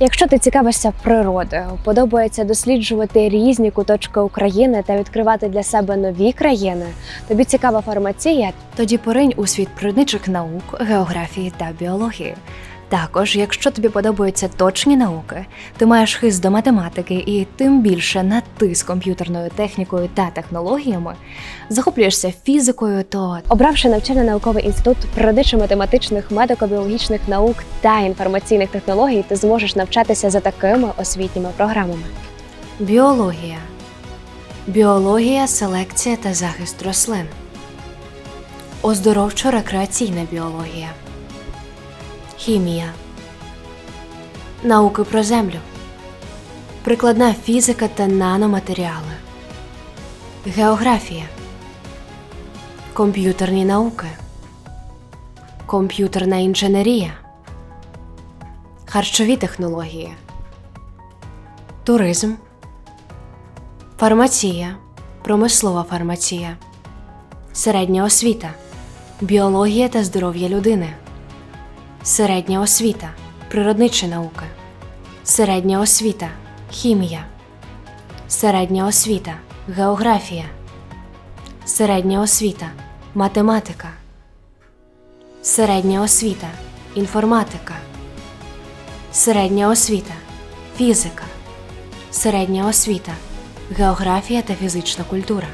Якщо ти цікавишся природою, подобається досліджувати різні куточки України та відкривати для себе нові країни, тобі цікава фармація, Тоді поринь у світ природничих наук, географії та біології. Також, якщо тобі подобаються точні науки, ти маєш хист до математики і тим більше на ти з комп'ютерною технікою та технологіями, захоплюєшся фізикою, то обравши навчально-науковий інститут природничо-математичних, медико-біологічних наук та інформаційних технологій, ти зможеш навчатися за такими освітніми програмами. біологія, біологія, селекція та захист рослин, оздоровчо-рекреаційна біологія, хімія, науки про землю, прикладна фізика та наноматеріали, географія, комп'ютерні науки, комп'ютерна інженерія, харчові технології, туризм. Фармація, промислова фармація, середня освіта, біологія та здоров'я людини, середня освіта, природничі науки, середня освіта, хімія, середня освіта, географія, середня освіта, математика, середня освіта, інформатика, середня освіта, фізика. Середня освіта, географія та фізична культура,